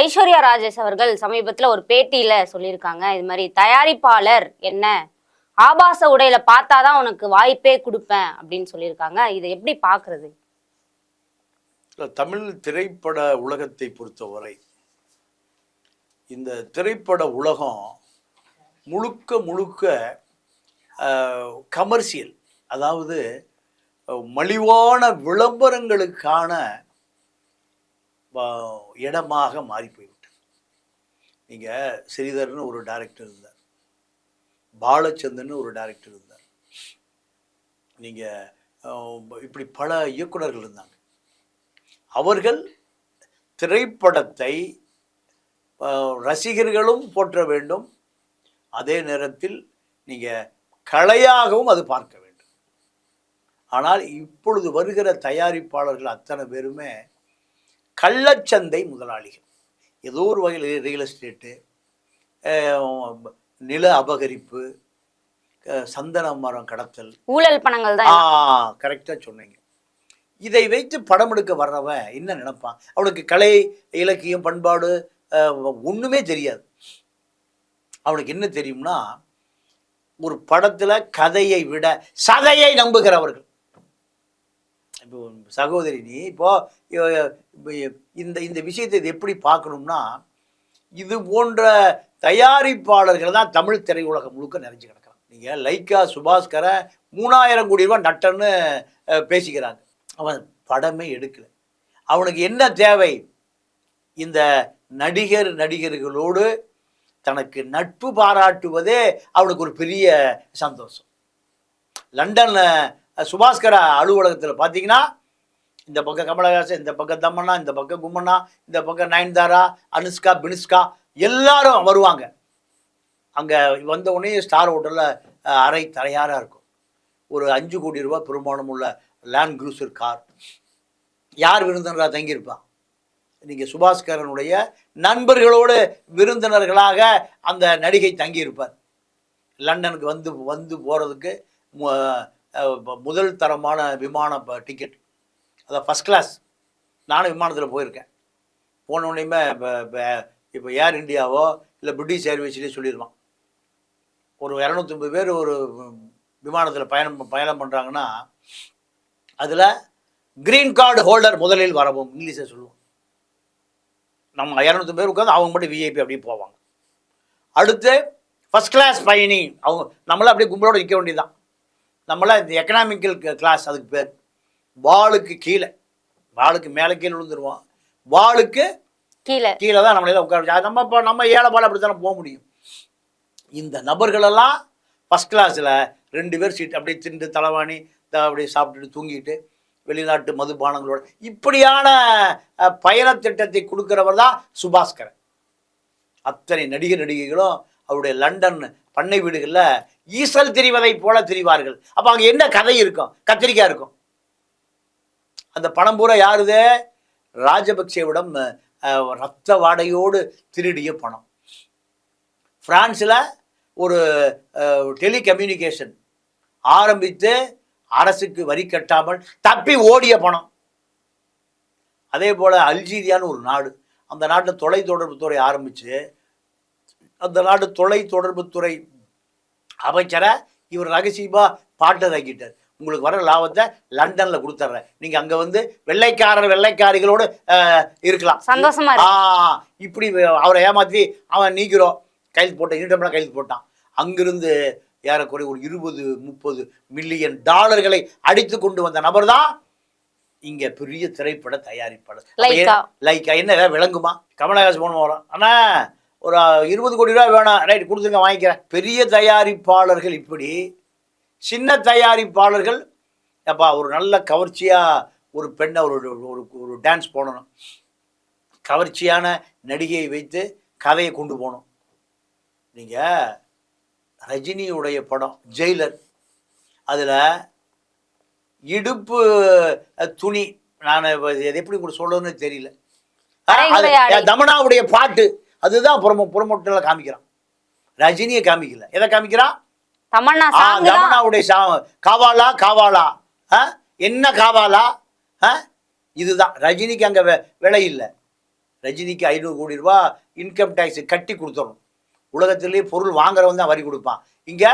ஐஸ்வர்யா ராஜேஷ் அவர்கள் சமீபத்துல ஒரு பேட்டியில சொல்லியிருக்காங்க. இது மாதிரி தயாரிப்பாளர் என்ன? ஆபாச உடையில பார்த்தாதான் உனக்கு வாய்ப்பே கொடுப்பேன் அப்படின்னு சொல்லியிருக்காங்க. இதை எப்படி பாக்குறது தமிழ் திரைப்பட உலகத்தை பொறுத்தவரை இந்த திரைப்பட உலகம் முழுக்க முழுக்க கமர்ஷியல் அதாவது மலிவான விளம்பரங்களுக்கான இடமாக மாறி போய்விட்டது நீங்கள் ஸ்ரீதர்னு ஒரு டைரக்டர் இருந்தார். பாலச்சந்தர்னு ஒரு டைரக்டர் இருந்தார். நீங்கள் இப்படி பல இயக்குனர்கள் இருந்தாங்க. அவர்கள் திரைப்படத்தை ரசிகர்களும் போற்ற வேண்டும். அதே நேரத்தில் நீங்கள் கலையாகவும் அது பார்க்க வேண்டும். ஆனால் இப்பொழுது வருகிற தயாரிப்பாளர்கள் அத்தனை பேருமே கள்ளச்சந்தை முதலாளிகள். ஏதோ ஒரு வகையில் ரியல் எஸ்டேட்டு நில அபகரிப்பு சந்தன மரம் கடத்தல். ஊழல் பணங்கள் ஆ தான் கரெக்டாக சொன்னீங்க. இதை வைத்து படம் எடுக்க வர்றவன் என்ன நினைப்பான்? அவனுக்கு கலை இலக்கியம் பண்பாடு ஒண்ணுமே தெரியாது. அவனுக்கு என்ன தெரியும்னா ஒரு படத்துல கதையை விட சதையை நம்புகிறவர்கள். சகோதரி நீ இப்போ இந்த இந்த விஷயத்தை இது எப்படி பார்க்கணும்னா இது போன்ற தயாரிப்பாளர்கள் தான் தமிழ் திரையுலகம் முழுக்க நிறைஞ்சு கிடக்கிறான் நீங்கள் லைக்கா சுபாஸ்கரை மூணாயிரம் கோடி ரூபா நட்டன்னு பேசிக்கிறாங்க. அவன் படமே எடுக்கலை. அவனுக்கு என்ன தேவை? இந்த நடிகர் நடிகர்களோடு தனக்கு நட்பு பாராட்டுவதே அவனுக்கு ஒரு பெரிய சந்தோஷம். லண்டனில் சுபாஸ்கர அலுவலகத்தில் பார்த்தீங்கன்னா இந்த பக்கம் கமலஹாசன் இந்த பக்கம் தமன்னா இந்த பக்கம் கும்மண்ணா இந்த பக்கம் நயன்தாரா அனுஷ்கா பினுஷ்கா எல்லாரும் வருவாங்க. அங்கே வந்த உடனே ஸ்டார் ஹோட்டலில் அறை தரையாராக இருக்கும். ஒரு அஞ்சு கோடி ரூபாய் பெருமானம் உள்ள லேண்ட் க்ரூசர் கார். யார் விருந்தினராக தங்கியிருப்பான் நீங்கள் சுபாஸ்கரனுடைய நண்பர்களோடு விருந்தினர்களாக அந்த நடிகை தங்கியிருப்பார். லண்டனுக்கு வந்து வந்து போகிறதுக்கு முதல் தரமான விமான டிக்கெட் அதான் ஃபஸ்ட் கிளாஸ் நானும் விமானத்தில் போயிருக்கேன். போன இப்போ இப்போ ஏர் இந்தியாவோ இல்லை பிரிட்டிஷ் ஏர்வேஸ்லேயே சொல்லிடுவான் ஒரு இரநூத்தம்பது பேர் ஒரு விமானத்தில் பயணம் பயணம் பண்ணுறாங்கன்னா அதில் க்ரீன் கார்டு ஹோல்டர் முதலில் வரவும் இங்கிலீஷை சொல்லுவோம் நம்ம இரநூத்தம்பது பேர் உட்காந்து அவங்க மட்டும் விஐபி அப்படியே போவாங்க. அடுத்து ஃபஸ்ட் கிளாஸ் பயணி. அவங்க நம்மளாம் அப்படியே கும்பலோடு நிற்க வேண்டியதுதான். நம்மளாம் இந்த எக்கனாமிக்கல் கிளாஸ் அதுக்கு பேர். வாளுக்கு கீழே. வாளுக்கு மேலே கீழே விழுந்துருவோம் வாளுக்கு கீழே. கீழே தான் நம்மளால உட்கார நம்ம இப்போ நம்ம ஏழை பால் அப்படி தானே போக முடியும். இந்த நபர்களெல்லாம் ஃபஸ்ட் கிளாஸில் ரெண்டு பேர் சீட் அப்படியே திண்டு தலைவாணி அப்படியே சாப்பிட்டுட்டு தூங்கிட்டு வெளிநாட்டு மதுபானங்களோட. இப்படியான அஹ், பயணத் திட்டத்தை கொடுக்கிறவர் தான் சுபாஸ்கரன். அத்தனை நடிகர் நடிகைகளும் அவருடைய லண்டன் பண்ணை வீடுகளில் ஈசல் தெரிவதைப் போல தெரிவார்கள். அப்போ அங்கே என்ன கதை இருக்கும்? கத்திரிக்காய் இருக்கும். அந்த பணம் பூரா யாருது? ராஜபக்சேவிடம் ரத்த வாடையோடு திருடிய பணம். பிரான்ஸில் ஒரு டெலிகம்யூனிகேஷன் ஆரம்பித்து அரசுக்கு வரி கட்டாமல் தப்பி ஓடிய பணம். அதே போல் அல்ஜீரியான்னு ஒரு நாடு. அந்த நாட்டில் தொலைத்தொடர்புத்துறை ஆரம்பித்து அந்த நாட்டு தொலைத்தொடர்புத்துறை அமைச்சரை இவர் ரகசியமாக பாட்டதாக்கிட்டார் உங்களுக்கு வர லாபத்தை லண்டனில் கொடுத்துட்றேன் நீங்கள் அங்கே வந்து வெள்ளைக்காரர் வெள்ளைக்காரிகளோடு இருக்கலாம். சந்தோஷமா இப்படி அவரை ஏமாற்றி அவன் நீக்கிறோம். கைது போட்டான். ஈட்டம்லாம் கைது போட்டான். அங்கிருந்து ஏறக்குறைய ஒரு இருபது முப்பது மில்லியன் டாலர்களை அடித்து கொண்டு வந்த நபர் தான் இங்க பெரிய திரைப்பட தயாரிப்பாளர். லைக்கா. என்ன விளங்குமா? கமலஹாசன் போன வரோம். அண்ணா ஒரு இருபது கோடி ரூபா வேணும். ரைட் கொடுத்துருங்க வாங்கிக்கிறேன். பெரிய தயாரிப்பாளர்கள் இப்படி சின்ன தயாரிப்பாளர்கள் அப்பா ஒரு நல்ல கவர்ச்சியா ஒரு பெண்ணை ஒரு ஒரு ஒரு டான்ஸ் போடணும். கவர்ச்சியான நடிகையை வைத்து கதையை கொண்டு போகணும். நீங்கள் ரஜினியுடைய படம் ஜெயிலர் அதில் இடுப்பு துணி நான் எப்படி கூட சொல்றதுன்னு தெரியல. தமனாவுடைய பாட்டு. அதுதான் புறமோ புறமோட்டில் காமிக்கிறான். ரஜினியை காமிக்கல. எதை காமிக்கிறான் தமன்னா ஆ, சாங் தான். தமனாவுடைய சா காவாலா காவாலா. ஆ? என்ன காவாலா? இதுதான். ரஜினிக்கு அங்கே விலை இல்லை. ரஜினிக்கு ஐநூறு கோடி ரூபா இன்கம் டேக்ஸ் கட்டி கொடுத்துடணும் உலகத்திலேயே பொருள் வாங்குறவன் தான் வரி கொடுப்பான். இங்கே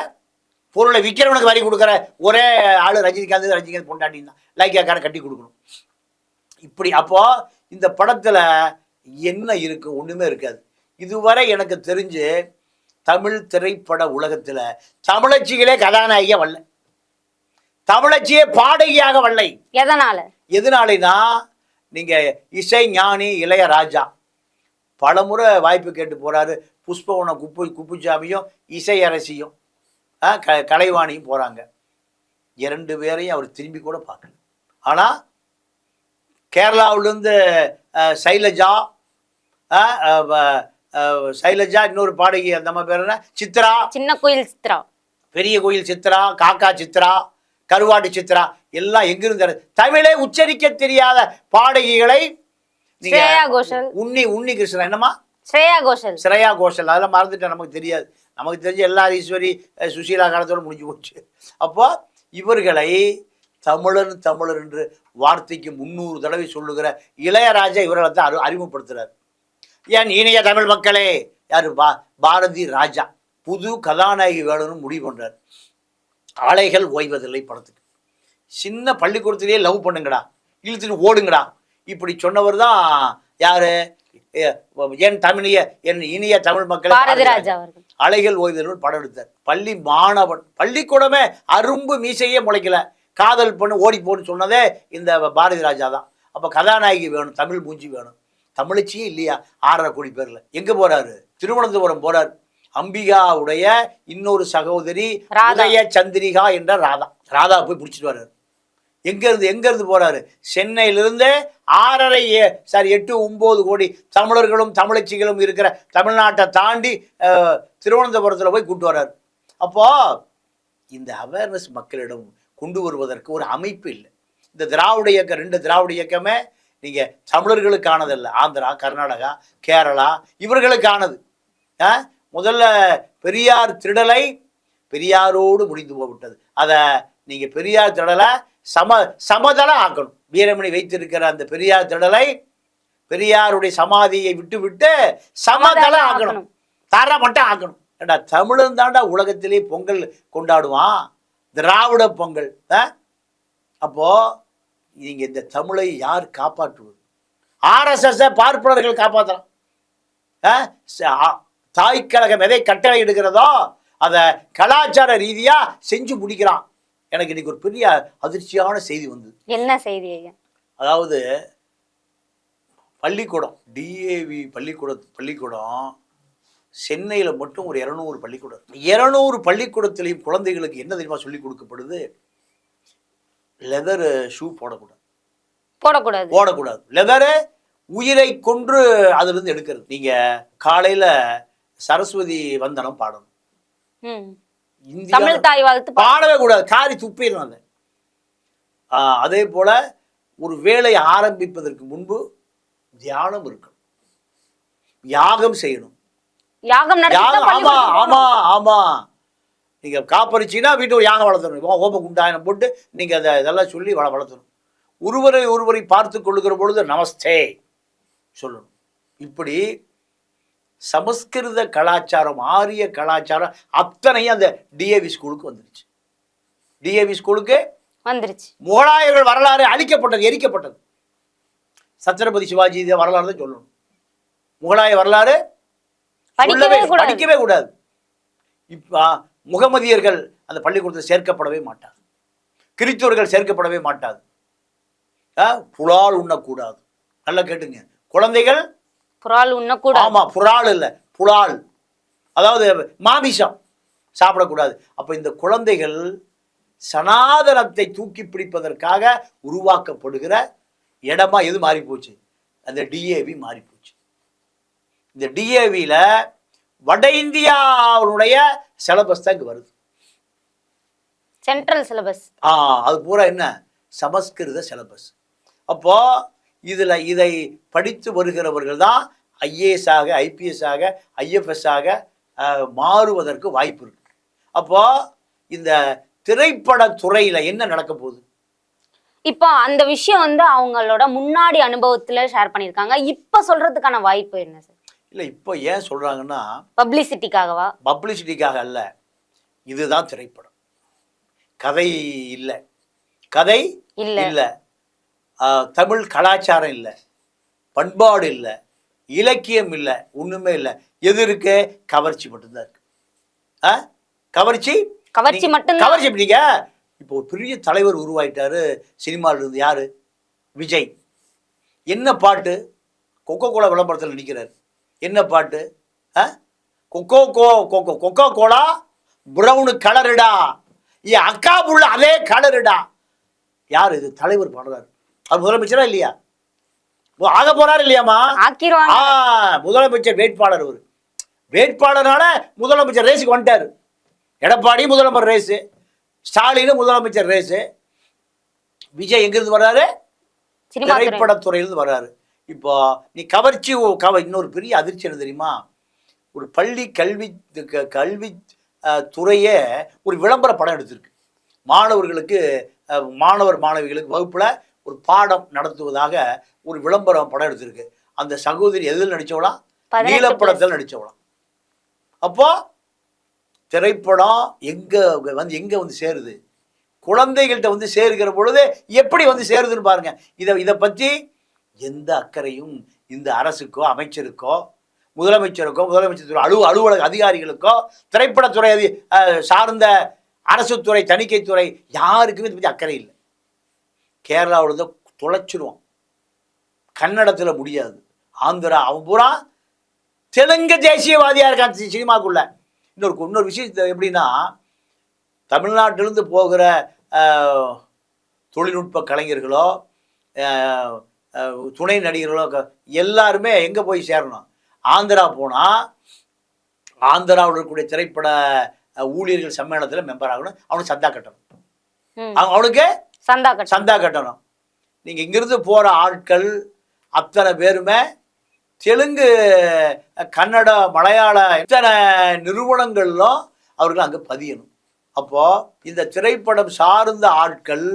பொருளை விற்கிறவனுக்கு வரி கொடுக்குற ஒரே ஆள் ரஜினிகாந்த் ரஜினிகாந்த் பொண்டாட்டி தான். லைக்காக்காரன் கட்டி கொடுக்கணும். இப்படி அப்போ இந்த படத்தில் என்ன இருக்கும் ஒன்றுமே இருக்காது. இதுவரை எனக்கு தெரிஞ்சு தமிழ் திரைப்பட உலகத்தில் தமிழச்சிகளே கதாநாயகியாக வரல. தமிழச்சியே பாடகியாக வரலை. எதனால? எதனாலேனா நீங்கள் இசை ஞானி இளையராஜா பலமுறை வாய்ப்பு கேட்டு போகிறாரு புஷ்பவன குப்பு குப்புசாமியும் இசை அரசியும் ஆ, க கலைவாணியும் போகிறாங்க இரண்டு பேரையும் அவர் திரும்பி கூட பார்க்கல. ஆனால் கேரளாவிலேருந்து சைலஜா சைலஜா இன்னொரு பாடகி அந்த மாதிரி பேர் என்ன? சித்ரா. சின்ன கோயில் சித்ரா. பெரிய கோயில் சித்ரா காக்கா சித்ரா கருவாட்டு சித்ரா எல்லாம் எங்கிருந்து தமிழே உச்சரிக்க தெரியாத பாடகிகளை ஸ்ரேயா கோஷல். உன்னி உன்னி கிருஷ்ணன் என்னம்மா? ஸ்ரேயா கோஷல். ஸ்ரேயா கோஷல். அதெல்லாம் மறந்துட்டேன் நமக்கு தெரியாது. நமக்கு தெரிஞ்ச எல்லா ஈஸ்வரி சுசீலா காலத்தோட முடிஞ்சு போச்சு. அப்போ இவர்களை தமிழன் தமிழர் என்று வார்த்தைக்கு முந்நூறு தடவை சொல்லுகிற இளையராஜா இவர்களை தான் அறி ஏன் இனிய தமிழ் மக்களே? யாரு? பா பாரதி ராஜா. புது கதாநாயகி வேணும்னு முடிவு பண்றாரு. ஆலைகள் ஓய்வதில்லை படத்துக்கு. சின்ன பள்ளிக்கூடத்திலேயே லவ் பண்ணுங்கடா. இழுத்துட்டு ஓடுங்கடா. இப்படி சொன்னவர் தான் யாரு என் தமிழிய என் இனிய தமிழ் மக்கள் அலைகள் ஓய்தல் படம் எடுத்தார். பள்ளி மாணவன். பள்ளிக்கூடமே அரும்பு மீசையே முளைக்கல. காதல் பண்ணு ஓடி போன்னு சொன்னதே இந்த பாரதி ராஜா தான் அப்போ கதாநாயகி வேணும் தமிழ் மூஞ்சி வேணும். தமிழச்சியே இல்லையா? ஆறரை கோடி பேர்ல. எங்க போறாரு? திருவனந்தபுரம் போறார். அம்பிகாவுடைய இன்னொரு சகோதரி ராதா. உதய சந்திரிகா என்ற ராதா. ராதா போய் பிடிச்சிட்டு வர்றாரு. எங்க இருந்து எங்க இருந்து போறாரு? சென்னையிலிருந்து ஆறரை சாரி எட்டு ஒன்பது கோடி தமிழர்களும் தமிழச்சிகளும் இருக்கிற தமிழ்நாட்டை தாண்டி திருவனந்தபுரத்தில் போய் கூட்டு வர்றாரு. அப்போ இந்த அவேர்னஸ் மக்களிடம் கொண்டு வருவதற்கு ஒரு அமைப்பு இல்லை. இந்த திராவிட இயக்கம் ரெண்டு திராவிட இயக்கமே நீங்க தமிழர்களுக்கானதல்ல. ஆந்திரா கர்நாடகா கேரளா இவர்களுக்கானது? முதல்ல பெரியார் திருடலை பெரியாரோடு முடிந்து போய்விட்டது. அதை நீங்க பெரியார் திடலை சம சமதள ஆக்கணும். வீரமணி வைத்திருக்கிற அந்த பெரியார் திடலை பெரியாருடைய சமாதியை விட்டு விட்டு சமதள சமதள ஆக்கணும். தர மட்டும் ஆக்கணும். ஏண்டா தமிழன் தாண்டா உலகத்திலே பொங்கல் கொண்டாடுவான். திராவிட பொங்கல். ஆ? அப்போ நீங்க இந்த தமிழை யார் காப்பாற்றுவது? ஆர்எஸ்எஸ் பார்ப்பனர்கள் காப்பாற்றலாம் தாய் கழகம் எதை கட்டளை எடுக்கிறதோ அதை கலாச்சார ரீதியா செஞ்சு முடிக்கிறான். எனக்கு இன்னைக்கு ஒரு பெரிய அதிர்ச்சியான செய்தி வந்தது. என்ன செய்தி அதாவது பள்ளிக்கூடம் டிஏவி பள்ளிக்கூட பள்ளிக்கூடம் சென்னையில் மட்டும் ஒரு இரநூறு பள்ளிக்கூடம் இரநூறு பள்ளிக்கூடத்திலையும் குழந்தைகளுக்கு என்ன தெரியுமா சொல்லி கொடுக்கப்படுது? லெதர் ஷூ போடக்கூடாது. போடக்கூடாது. போடக்கூடாது. லெதரு உயிரை கொன்று அதிலிருந்து எடுக்கிறது. நீங்க காலையில சரஸ்வதி வந்தனம் பாடணும். தமிழ் தாய் வாழ்த்து பாடவே கூடாது. காரி துப்பிடணும் அதை. அதே போல ஒரு வேலை ஆரம்பிப்பதற்கு முன்பு தியானம் இருக்கணும். யாகம் செய்யணும். யாகம் ஆமா ஆமா. ஆமா. நீங்க காப்பரிச்சின்னா வீட்டு ஒரு யாகம் வளர்த்தணும். ஓப குண்டாயனம் போட்டு நீங்க அதை இதெல்லாம் சொல்லி வள வளர்த்தணும். ஒருவரை ஒருவரை பார்த்து கொள்ளுகிற பொழுது நமஸ்தே சொல்லணும். இப்படி சமஸ்கிருத கலாச்சாரம் ஆரிய கலாச்சாரம் அத்தனையும் அந்த டிஏவி ஸ்கூலுக்கு வந்துருச்சு. டிஏவி ஸ்கூலுக்கு வந்துருச்சு. முகலாயர்கள் வரலாறு அழிக்கப்பட்டது எரிக்கப்பட்டது. சத்ரபதி சிவாஜி வரலாறு தான் சொல்லணும். முகலாய வரலாறு. படிக்கவே கூடாது. இப்ப முகமதியர்கள் அந்த பள்ளிக்கூடத்தில் சேர்க்கப்படவே மாட்டார். கிறிஸ்தவர்கள் சேர்க்கப்படவே மாட்டாது புலால் உண்ணக்கூடாது. நல்லா கேட்டுங்க. குழந்தைகள் குரால் உண்ணக்கூடாது. ஆமா புறால் இல்ல புலால். அதாவது மாமிசம் சாப்பிடக்கூடாது. அப்ப இந்த குழந்தைகள் சனாதனத்தை தூக்கி பிடிப்பதற்காக உருவாக்கப்படுகிற இடமா எது மாறி போச்சு அந்த டிஏவி மாறி போச்சு இந்த டிஏவியில வட இந்தியாவுடைய சிலபஸ் தான் இங்க வருது. சென்ட்ரல் சிலபஸ் ஆ அது பூரா என்ன? சமஸ்கிருத சிலபஸ் அப்போ இதுல இதை படித்து வருகிறவர்கள் தான் ஐஏஎஸ் ஆக ஐபிஎஸ் ஆக ஐஎஃப்எஸ் ஆக மாறுவதற்கு வாய்ப்பு இருக்கு. அப்போ இந்த திரைப்பட துறையில என்ன நடக்க போகுது? இப்போ அந்த விஷயம் வந்து அவங்களோட முன்னாடி அனுபவத்துல ஷேர் பண்ணியிருக்காங்க. இப்ப சொல்றதுக்கான வாய்ப்பு என்ன சார் இல்லை இப்போ ஏன் சொல்கிறாங்கன்னா பப்ளிசிட்டிக்காகவா பப்ளிசிட்டிக்காக அல்ல. இதுதான் திரைப்படம். கதை இல்லை. கதை இல்ல. இல்லை. தமிழ் கலாச்சாரம் இல்லை. பண்பாடு இல்லை. இலக்கியம் இல்லை. ஒன்றுமே இல்லை. எது இருக்கு? கவர்ச்சி மட்டும்தான் இருக்கு. ஆ? கவர்ச்சி? கவர்ச்சி மட்டும்தான். கவர்ச்சி எப்படிங்க இப்போ ஒரு பெரிய தலைவர் உருவாயிட்டாரு. சினிமாவில் இருந்து யாரு? விஜய். என்ன பாட்டு? கொக்கோ கோலா விளம்பரத்தில் நடிக்கிறார். என்ன பாட்டு? கொக்கோ கோ கொக்கோ கொக்கோ கோலா ப்ரௌனு கலருடா. என் அக்கா புள்ள அதே கலருடா. யார் இது? தலைவர் பாடுறாரு. அவர் முதலமைச்சரா இல்லையா? ஆக போறாரு இல்லையாமா முதலமைச்சர் வேட்பாளர் அவர். வேட்பாளரான முதலமைச்சர் ரேஸுக்கு வந்துட்டார். எடப்பாடி முதலமைச்சர் ரேஸு. ஸ்டாலின் முதலமைச்சர் ரேஸு. விஜய் எங்கிருந்து வர்றாரு? திரைப்படத்துறையிலிருந்து வர்றாரு. இப்போ நீ கவர்ச்சி கவ இன்னொரு பெரிய அதிர்ச்சி என்ன தெரியுமா? ஒரு பள்ளி கல்வி க- கல்வி துறையே ஒரு விளம்பர படம் எடுத்திருக்கு. மாணவர்களுக்கு மாணவர் மாணவிகளுக்கு வகுப்புல ஒரு பாடம் நடத்துவதாக ஒரு விளம்பரம் படம் எடுத்திருக்கு. அந்த சகோதரி எதில் நடிச்சவளாம் பதினெட்டு நீலப்படத்தில் நடிச்சவளாம் அப்போ திரைப்படம் எங்க வந்து எங்க வந்து சேருது? குழந்தைகள்கிட்ட வந்து சேருகிற பொழுது எப்படி வந்து சேருதுன்னு பாருங்க. இதை இதை பற்றி எந்த அக்கறையும் இந்த அரசுக்கோ அமைச்சருக்கோ முதலமைச்சருக்கோ முதலமைச்சர் துறை அலுவ அலுவலக அதிகாரிகளுக்கோ திரைப்படத்துறை அதி சார்ந்த அரசுத்துறை துறை தணிக்கைத்துறை யாருக்குமே இதை பற்றி அக்கறை இல்லை. கேரளாவில் தான் தொலைச்சிருவான். கன்னடத்தில் முடியாது. ஆந்திரா அவன் பூரா தெலுங்கு தேசியவாதியாக இருக்கான் சினிமாக்குள்ள. இன்னொரு இன்னொரு விஷயம் எப்படின்னா தமிழ்நாட்டிலிருந்து போகிற தொழில்நுட்ப கலைஞர்களோ துணை நடிகர்களோ எல்லாருமே எங்கே போய் சேரணும்? ஆந்திரா போனால் ஆந்திராவில் இருக்கக்கூடிய திரைப்பட ஊழியர்கள் சம்மேளனத்தில் மெம்பர் ஆகணும். அவனுக்கு சந்தா கட்டணும். அவனுக்கு சந்தா சந்தா கட்டணும். நீங்கள் இங்கிருந்து போகிற ஆட்கள் அத்தனை பேருமே தெலுங்கு கன்னட மலையாள இத்தனை நிறுவனங்களிலும் அவர்கள் அங்கே பதியணும். அப்போ இந்த திரைப்படம் சார்ந்த ஆட்கள்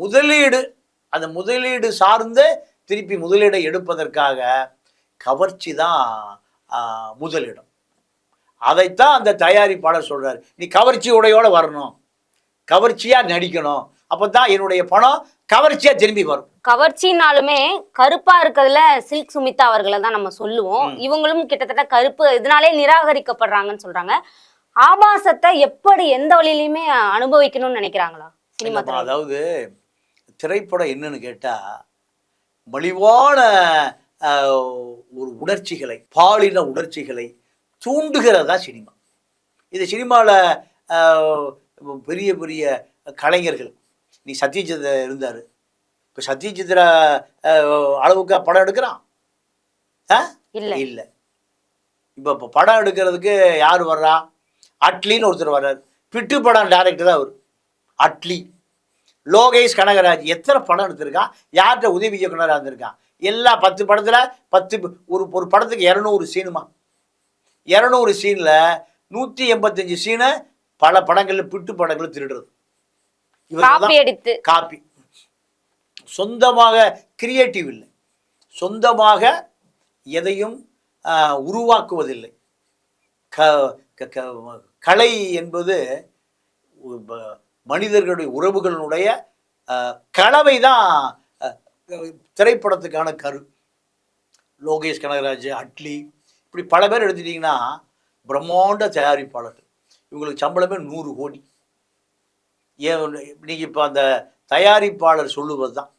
முதலீடு அந்த முதலீடு சார்ந்து திருப்பி முதலீடை எடுப்பதற்காக கவர்ச்சி தான் முதலிடம். அதைத்தான் அந்த தயாரிப்பாளர் சொல்றாரு. நீ கவர்ச்சி உடையோட வரணும். கவர்ச்சியா நடிக்கணும். அப்பதான் என்னுடைய பணம் கவர்ச்சியா திரும்பி வரும். கவர்ச்சினாலுமே கருப்பா இருக்கிறதுல சில்க் சுமிதா அவர்களை தான் நம்ம சொல்லுவோம். இவங்களும் கிட்டத்தட்ட கருப்பு இதனாலே நிராகரிக்கப்படுறாங்கன்னு சொல்றாங்க. ஆபாசத்தை எப்படி எந்த வழியிலுமே அனுபவிக்கணும்னு நினைக்கிறாங்களா சினிமா அதாவது திரைப்படம் என்னன்னு கேட்டா மலிவான ஒரு உணர்ச்சிகளை பாலின உணர்ச்சிகளை தூண்டுகிறதா சினிமா. இது சினிமாவில் பெரிய பெரிய கலைஞர்கள் நீ சத்யஜித் இருந்தார். இப்போ சத்யஜித்ர அளவுக்கு படம் எடுக்கிறான். ஆ? இல்ல. இல்லை. இப்போ இப்போ படம் எடுக்கிறதுக்கு யார் வர்றா? அட்லின்னு ஒருத்தர் வர்றார். பிட்டு படம் டைரக்டர் தான் அவர். அட்லி. லோகேஷ் கனகராஜ் எத்தனை படம் எடுத்திருக்கான் யார்கிட்ட உதவி இயக்குனராக இருந்திருக்கான் எல்லா பத்து படத்தில் பத்து ஒரு ஒரு படத்துக்கு இரநூறு சீனுமா? இரநூறு சீனில் நூற்றி எண்பத்தஞ்சு சீனை பல படங்களில் பிட்டு படங்கள் திருடுறது. தான் காப்பி சொந்தமாக கிரியேட்டிவ் இல்லை. சொந்தமாக எதையும் உருவாக்குவதில்லை. க கலை என்பது மனிதர்களுடைய உறவுகளினுடைய கலவை தான் திரைப்படத்துக்கான கரு. லோகேஷ் கனகராஜ் அட்லி இப்படி பல பேர் எடுத்துட்டிங்கன்னா பிரம்மாண்ட தயாரிப்பாளர்கள். இவங்களுக்கு சம்பளமே நூறு கோடி. ஏன் நீங்கள் இப்போ அந்த தயாரிப்பாளர் சொல்லுவது தான்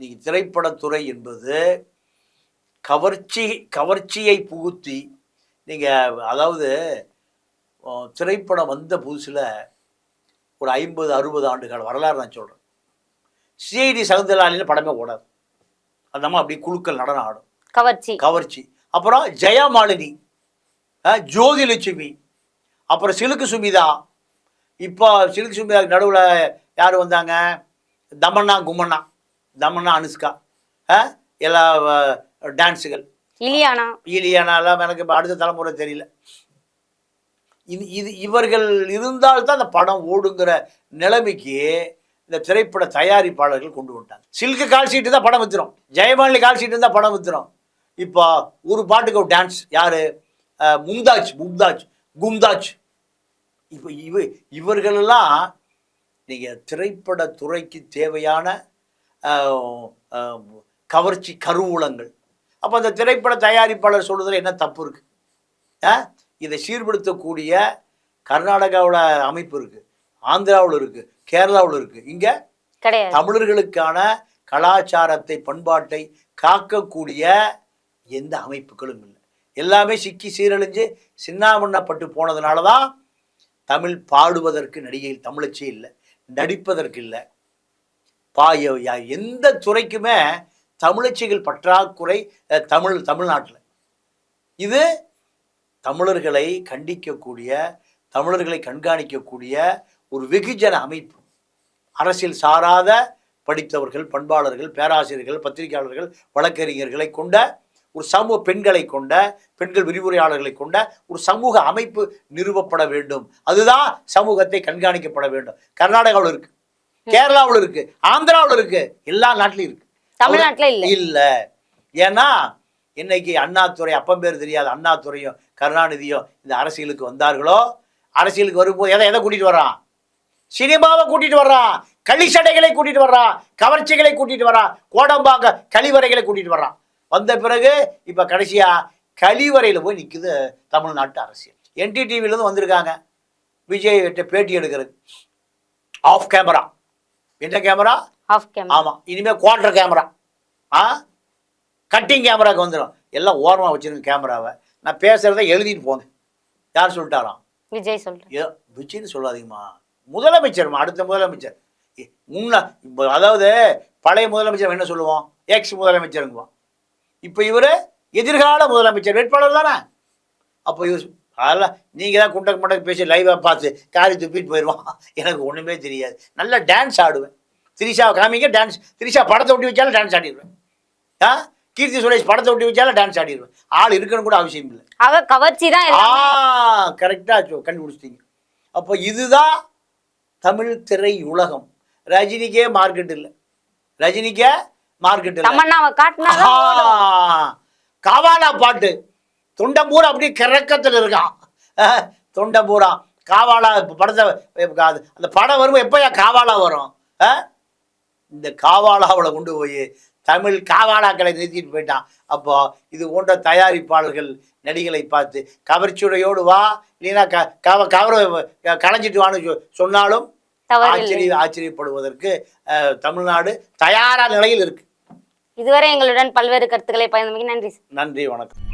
நீங்கள் திரைப்படத்துறை என்பது கவர்ச்சி கவர்ச்சியை புகுத்தி நீங்கள் அதாவது திரைப்படம் வந்த புதுசில் ஒரு ஐம்பது அறுபது ஆண்டுகள் வரலாறு நான் சொல்கிறேன் சிஐடி சகுந்தலாலின்னு படமே ஓடாது. அந்த அம்மா அப்படியே குழுக்கள் நடனம் ஆடும். கவர்ச்சி. கவர்ச்சி. அப்புறம் ஜெயமாலினி அஹ், ஜோதிலட்சுமி அப்புறம் சிலுக்கு சுமிதா. இப்போ சிலுக்கு சுமிதா நடுவில் யார் வந்தாங்க? தமன்னா கும்மண்ணா தமன்னா அனுஷ்கா. எல்லா டான்ஸுகள். இலியானா. ஈலியானாலாம் எனக்கு அடுத்த தலைமுறை தெரியல. இது இது இவர்கள் இருந்தால்தான் அந்த படம் ஓடுங்கிற நிலைமைக்கு இந்த திரைப்பட தயாரிப்பாளர்கள் கொண்டு வந்துட்டாங்க. சில்கு கால் சீட்டு தான் படம் வித்துரும் ஜெயமாலினி கால் சீட்டு தான் படம் வித்துரும் இப்போ ஒரு பாட்டுக்கு ஒரு டான்ஸ் யாரு? மும்தாஜ் மும்தாஜ் கும்தாஜ். இப்போ இவ இவர்களெல்லாம் நீங்கள் திரைப்பட துறைக்கு தேவையான கவர்ச்சி கருவூலங்கள். அப்போ அந்த திரைப்பட தயாரிப்பாளர் சொல்கிறதுல என்ன தப்பு இருக்குது ஆ? இதை சீர்படுத்தக்கூடிய கர்நாடகாவில் அமைப்பு இருக்கு ஆந்திராவில் இருக்கு கேரளாவில் இருக்கு. இங்கே தமிழர்களுக்கான கலாச்சாரத்தை பண்பாட்டை காக்கக்கூடிய எந்த அமைப்புகளும் இல்லை. எல்லாமே சிக்கி சீரழிஞ்சு சின்னாமண்ணப்பட்டு போனதுனால தான் தமிழ் பாடுவதற்கு நடிகை தமிழச்சி இல்லை நடிப்பதற்கு இல்லை. பா ய- ய- எந்த துறைக்குமே தமிழச்சிகள் பற்றாக்குறை தமிழ் தமிழ்நாட்டில். இது தமிழர்களை கண்டிக்கக்கூடிய தமிழர்களை கண்காணிக்கக்கூடிய ஒரு வெகுஜன அமைப்பு. அரசியல் சாராத படித்தவர்கள் பண்பாளர்கள் பேராசிரியர்கள் பத்திரிகையாளர்கள் வழக்கறிஞர்களை கொண்ட ஒரு சமூக பெண்களை கொண்ட பெண்கள் விரிவுரையாளர்களை கொண்ட ஒரு சமூக அமைப்பு நிறுவப்பட வேண்டும். அதுதான் சமூகத்தை கண்காணிக்கப்பட வேண்டும். கர்நாடகாவில் இருக்கு. கேரளாவில் இருக்கு. ஆந்திராவில் இருக்கு. எல்லா நாட்டிலும் இருக்கு. தமிழ்நாட்டுல இல்ல. இல்ல. ஏன்னா இன்னைக்கு அண்ணாதுரை அப்பம் பேர் தெரியாது. அண்ணாதுரையும் கருணாநிதியும் இந்த அரசியலுக்கு வந்தார்களோ? அரசியலுக்கு வரும்போது எதை எதை கூட்டிட்டு வர்றான் சினிமாவை கூட்டிட்டு வர்றான் களிச்சடைகளை கூட்டிட்டு வர்றான் கவர்ச்சிகளை கூட்டிட்டு வர்றான் கோடம்பாக்க கழிவறைகளை கூட்டிட்டு வர்றான் வந்த பிறகு இப்ப கடைசியா கழிவறையில போய் நிக்குது தமிழ்நாட்டு அரசியல். என்டிடிவில இருந்து வந்திருக்காங்க. விஜய் கிட்ட பேட்டி எடுக்கிறது. ஆஃப் கேமரா என்ன கேமரா ஆஃப் கேமரா ஆமா. இனிமே குவார்டர் கேமரா ஆ? கட்டிங் கேமராக்கு வந்துடும் எல்லாம் ஓரமாக வச்சிருங்க கேமராவை. நான் பேசுறதை எழுதிட்டு போங்க யார் சொல்லிட்டாராம்? விஜய் ஏ விஜய்னு சொல்லாதீங்கம்மா. முதலமைச்சர்மா அடுத்த முதலமைச்சர். முன்ன இப்போ அதாவது பழைய முதலமைச்சர் என்ன சொல்லுவோம் எக்ஸ் முதலமைச்சருங்குவோம் இப்போ இவர் எதிர்கால முதலமைச்சர் வேட்பாளர் தானே. அப்போ இவர் அதெல்லாம் நீங்கள் தான் குண்டக்கு மண்டக்கு பேசி லைவாக பார்த்து காரி துப்பிட்டு போயிடுவான் எனக்கு ஒன்றுமே தெரியாது. நல்லா டான்ஸ் ஆடுவேன். திரிஷாவை காமிங்க டான்ஸ் திரிஷா படத்தை ஒட்டி வச்சாலும் டான்ஸ் ஆடிடுவேன். ஆ? கீர்த்தி சுரேஷ் படத்தை ஒட்டி வச்சாலும் டான்ஸ் ஆடிடுவேன். ஆள் இருக்கணும் கூட அவசியம் இல்லை. அவ கவர்ச்சி தான் ஆ கரெக்டாக கண்டுபிடிச்சிட்டீங்க. அப்போ இதுதான் தமிழ் திரை உலகம் ரஜினிக்கே மார்க்கெட் இல்லை. ரஜினிக்கே மார்க்கெட் இல்லை. காவாலா பாட்டு. தொண்டம்பூரா அப்படியே கிறக்கத்தில் இருக்கான். தொண்டம்பூரா. காவாலா படத்தை அந்த படம் வரும்போது எப்போயா காவாலா வரும்? இந்த காவாலாவில் கொண்டு போய் தமிழ் காவாலாக்களை நிறுத்திட்டு போயிட்டான். அப்போ இது போன்ற தயாரிப்பாளர்கள் நடிகளை பார்த்து கவர்ச்சியுடையோடு வா இல்லைன்னா க கவ கவர களைஞ்சிட்டு வான்னு சொன்னாலும் ஆச்சரிய ஆச்சரியப்படுவதற்கு தமிழ்நாடு தயாரான நிலையில் இருக்கு. இதுவரை எங்களுடன் பல்வேறு கருத்துக்களை பயந்தமைக்கு நன்றி நன்றி வணக்கம்.